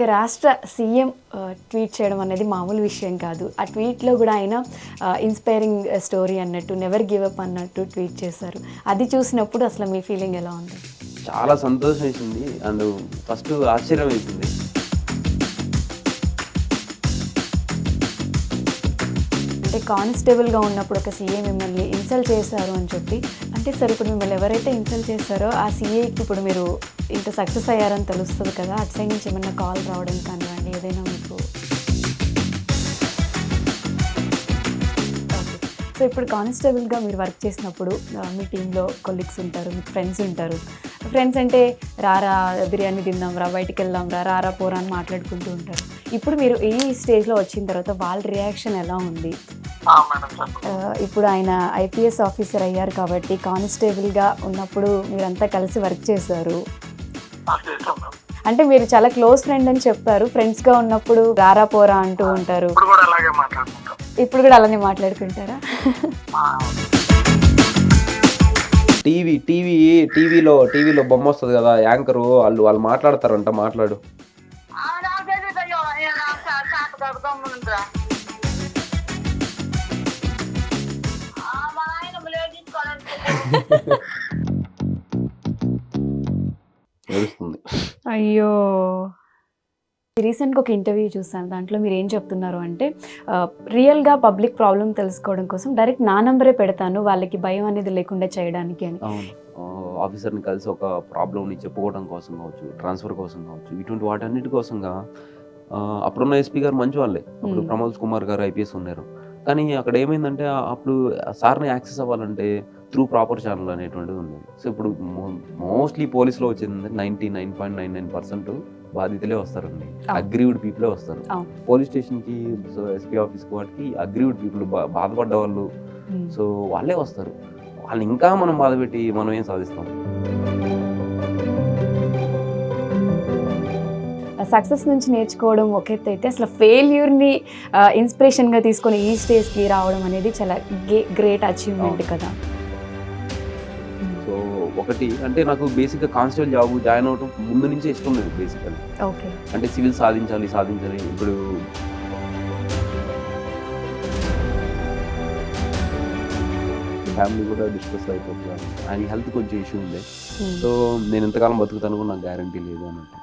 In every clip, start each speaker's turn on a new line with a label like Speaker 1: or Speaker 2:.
Speaker 1: ఒక రాష్ట్ర CM tweet చేయడం అనేది మామూలు విషయం కాదు. ఆ ట్వీట్లో కూడా ఆయన ఇన్స్పైరింగ్ స్టోరీ అన్నట్టు నెవర్ గివ్ అప్ అన్నట్టు ట్వీట్ చేశారు. అది చూసినప్పుడు అసలు మీ ఫీలింగ్ ఎలా ఉంది?
Speaker 2: చాలా సంతోషం వేసింది. అందు ఫస్ట్ ఆశ్చర్యం వేసింది.
Speaker 1: అంటే కానిస్టేబుల్గా ఉన్నప్పుడు ఒక సీఏ మిమ్మల్ని ఇన్సల్ట్ చేశారు అని చెప్పి అంటే సార్ ఇప్పుడు మిమ్మల్ని ఎవరైతే ఇన్సల్ట్ చేశారో ఆ సీఏకి ఇప్పుడు మీరు ఇంత సక్సెస్ అయ్యారని తెలుస్తుంది కదా అటు సైడ్ నుంచి ఏమన్నా కాల్ రావడం కానివ్వండి ఏదైనా మీకు సో ఇప్పుడు కానిస్టేబుల్గా మీరు వర్క్ చేసినప్పుడు మీ టీంలో కొలీగ్స్ ఉంటారు మీ ఫ్రెండ్స్ ఉంటారు. ఫ్రెండ్స్ అంటే రారా బిర్యానీ తిందాం రా బయటికి వెళ్దాం రా రారా పోరా అని మాట్లాడుకుంటూ ఉంటారు. ఇప్పుడు మీరు ఈ స్టేజ్లో వచ్చిన తర్వాత వాళ్ళ రియాక్షన్ ఎలా ఉంది? ఇప్పుడు ఆయన ఐపీఎస్ ఆఫీసర్ అయ్యారు కాబట్టి కానిస్టేబుల్గా ఉన్నప్పుడు మీరంతా కలిసి వర్క్ చేశారు. అంటే మీరు చాలా క్లోజ్ ఫ్రెండ్ అని చెప్పారు. ఫ్రెండ్స్గా ఉన్నప్పుడు రారా పోరా అంటూ ఉంటారు.
Speaker 3: ఇప్పుడు కూడా అలాగే మాట్లాడుకుంటాం.
Speaker 1: ఇప్పుడు కూడా అలానే మాట్లాడుకుంటారా?
Speaker 2: టీవీ టీవీ టీవీలో టీవీలో బొమ్మ వస్తుంది కదా యాంకరు వాళ్ళు వాళ్ళు మాట్లాడతారంట మాట్లాడు.
Speaker 3: అయ్యో.
Speaker 1: రీసెంట్గా ఒక ఇంటర్వ్యూ చూసాను దాంట్లో మీరు ఏం చెప్తున్నారు అంటే రియల్గా పబ్లిక్ ప్రాబ్లం తెలుసుకోవడం కోసం డైరెక్ట్ నా నంబరే పెడతాను వాళ్ళకి భయం అనేది లేకుండా చేయడానికి అని.
Speaker 2: ఆఫీసర్ని కలిసి ఒక ప్రాబ్లమ్ని చెప్పుకోవడం కోసం కావచ్చు ట్రాన్స్ఫర్ కోసం కావచ్చు ఇటువంటి వాటన్నిటి కోసంగా అప్పుడున్న ఎస్పీ గారు మంచి వాళ్ళే. అప్పుడు. ప్రమోద్ కుమార్ గారు ఐపీఎస్ ఉన్నారు. కానీ అక్కడ ఏమైందంటే అప్పుడు సార్ని యాక్సెస్ అవ్వాలంటే త్రూ ప్రాపర్ ఛానల్ అనేటువంటిది ఉండేది సో ఇప్పుడు మోస్ట్లీ పోలీస్లో వచ్చింది ninety nine point nine nine percent బాధితులే వస్తారండి. అగ్రీవ్డ్ పీపులే వస్తారు. పోలీస్ స్టేషన్కి సో ఎస్పీ ఆఫీస్కి వాటికి అగ్రీవ్డ్ పీపుల్ బాధపడ్డ వాళ్ళు. సో వాళ్ళే వస్తారు వాళ్ళు ఇంకా మనం బాధ పెట్టి మనం ఏం సాధిస్తాం
Speaker 1: సక్సెస్ నుంచి నేర్చుకోవడం ఒక ఎత్తు అయితే అసలు ఫెయిల్యూర్ని ఇన్స్పిరేషన్గా తీసుకొని ఈ స్టేజ్కి రావడం అనేది చాలా గ్రేట్ అచీవ్మెంట్ కదా.
Speaker 2: సో ఒకటి అంటే నాకు బేసిక్గా కానిస్టేబుల్ జాబ్ జాయిన్ అవడం ముందు నుంచే ఇష్టం లేదు బేసికల్.
Speaker 1: ఓకే.
Speaker 2: అంటే సివిల్ సాధించాలి సాధించాలి ఇప్పుడు ఫ్యామిలీ కూడా డిస్కస్ అయిపోతుంది. ఆయన హెల్త్ కొంచెం ఇష్యూ ఉండే. సో నేను ఎంతకాలం బతుకుతాను కూడా నాకు గ్యారంటీ లేదు అన్నట్టు.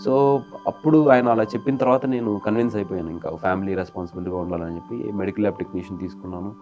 Speaker 2: సో అప్పుడు ఆయన అలా చెప్పిన తర్వాత నేను కన్విన్స్ అయిపోయాను. ఇంకా ఫ్యామిలీ రెస్పాన్సిబిలిటీగా ఉండాలని చెప్పి మెడికల్ ల్యాబ్ టెక్నీషియన్ తీసుకున్నాను.